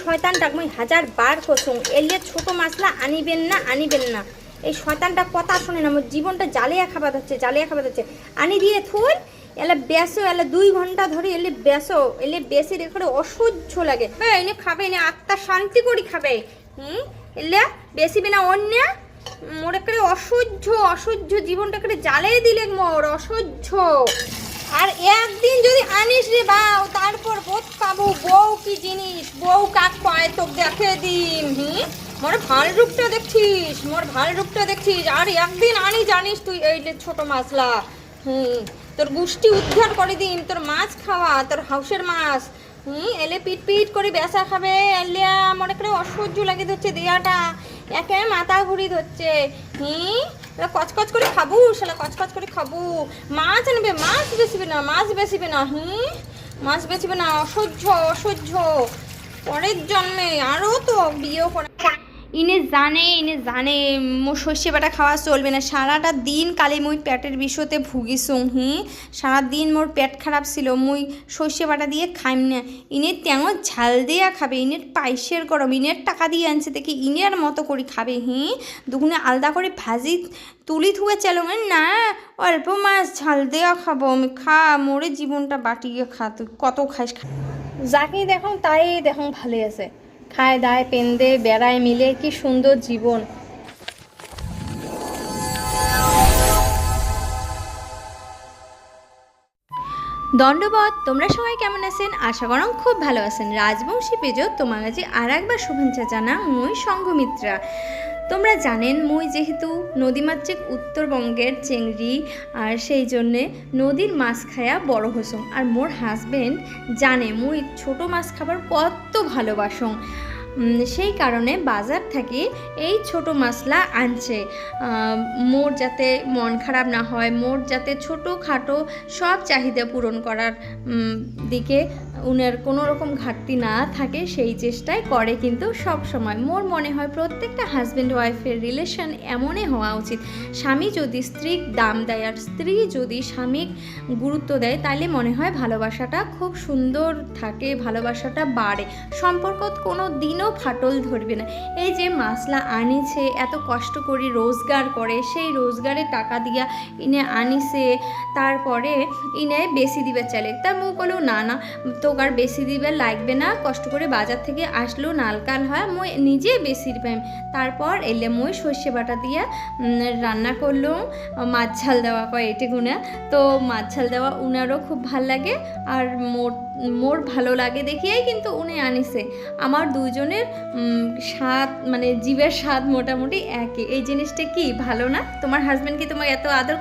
শয়তানটা মুই হাজার বার কসুম এলে ছোট মাছলা আনিবেন না আনিবেন না। এই শয়তানটা কথা শুনে না আমার জীবনটা জ্বালিয়া খাবার হচ্ছে, জ্বালিয়া খাবার হচ্ছে। আনি দিয়ে থুই, এলে বেসো, এলে দুই ঘণ্টা ধরে এলে বেসো, এলে বেশি রেখে অসহ্য লাগে। হ্যাঁ এনে খাবে এনে আত্মা শান্তি করি খাবে। হুম? এলে বেশি বিনা অন্য, মোর একটা অসহ্য অসহ্য জীবনটা একটা জ্বালিয়ে দিলে মোর, অসহ্য। আর একদিন যদি আনিস রে বাউ তারপর বোধ পাবো বউ কি জিনিস? বউ কাক পায় তো দেখে দিন হুম? মোর ভালো রূপটা দেখছিস, মোর ভালো রূপটা দেখছিস। আর একদিন আনি জানিস তুই এই যে ছোট মাছলা, হুম? তোর গুষ্টি উদ্ধার করে দিন তোর মাছ খাওয়া, তোর হাউসের মাছ, হুম? এলে পিট পিট করে বেসা খাবে, এলে মনে করে অসহ্য লাগে ধরছে দেয়াটা, একে মাথা ঘুরি ধরছে, হুম? কচকচ করে খাব সেটা কচকচ করে খাব। মাছ আনবে, মাছ বেচিবে না, মাছ বেচিবে না, হুম? মাছ বেছিবে না অসহ্য অসহ্য। পরের জন্মে আরও তো বিয়েও করে ইনে জানে ইনে জানে, মোর শস্য বাটা খাওয়া চলবে না। সারাটা দিন কালে মুই পেটের বিষতে ভুগিছুং হি? সারা দিন মোর পেট খারাপ ছিল, মুই শস্য বাটা দিয়ে খাইম না। ইনে তেমন ঝাল দিয়া খাবে, ইনের পাইসের গরম, ইনের টাকা দিয়ে আনছে দেখি ইনের মতো করে খাবে, হি? দুগুনে আলাদা করে ভাজি তুলি থুয়ে চালো না, অল্প মাছ ঝাল দেওয়া খাব, আমি খা, মোরে জীবনটা বাটিয়ে খা, তুই কত খাইস খা যাকেই দেখো তাই দেখো ভালো আছে। খায়, দায়, পেন্দে, বেড়ায়, মিলে কি সুন্দর জীবন? দণ্ডবধ তোমরা সবাই কেমন আছেন? আশা করম খুব ভালো আছেন। রাজবংশী পেজো তোমার কাছে আর একবার শুভেচ্ছা জানা মই সঙ্গমিত্রা তোমরা জানেন মুই যেহেতু নদীমাতৃক উত্তরবঙ্গের চেংড়ি, আর সেই জন্যে নদীর মাছ খায়া বড় হসং। আর মোর হাজবেন্ড জানে মুই ছোট মাছ খাবার কত ভালোবাসং। সেই কারণে বাজার থেকে এই ছোট মাছলা আনছে। মোর যাতে মন খারাপ না হয়, মোর যাতে ছোটো খাটো সব চাহিদা পূরণ করার দিকে উনার কোনো রকম ঘাটতি না থাকে, সেই চেষ্টাই করে কিন্তু সব সময়। মোর মনে হয় প্রত্যেকটা হাজব্যান্ড ওয়াইফের রিলেশন এমনই হওয়া উচিত। স্বামী যদি স্ত্রীর দাম দেয় আর স্ত্রী যদি স্বামীর গুরুত্ব দেয় তাহলে মনে হয় ভালোবাসাটা খুব সুন্দর থাকে, ভালোবাসাটা বাড়ে। সম্পর্ক কোনো দিনও ফাটল ধরবে না। এই যে মাসলা আনিছে, এত কষ্ট করে রোজগার করে, সেই রোজগারে টাকা দিয়া ইনে আনিছে, তারপরে ইনে বেশি দিবে চালে। তা মু বলো না না তোক আর বেশি দিবে, লাগবে না, কষ্ট করে বাজার থেকে আসলো নালকাল হয়, মই নিজে বেশি পাইম। তারপর এলে মই সর্ষে বাটা দিয়ে রান্না করল, মাছ ঝাল দেওয়া কয় এটে গুণা তো মাছ ঝাল দেওয়া উনারও খুব ভালো লাগে, আর মোর মোর ভালো লাগে দেখিয়েই কিন্তু উনি আনিছে। আমার দুজনের স্বাদ মানে জীবের স্বাদ মোটামুটি একই। এই জিনিসটা কি, ভালো না? তোমার হাজবেন্ড কি তোমাকে এত আদর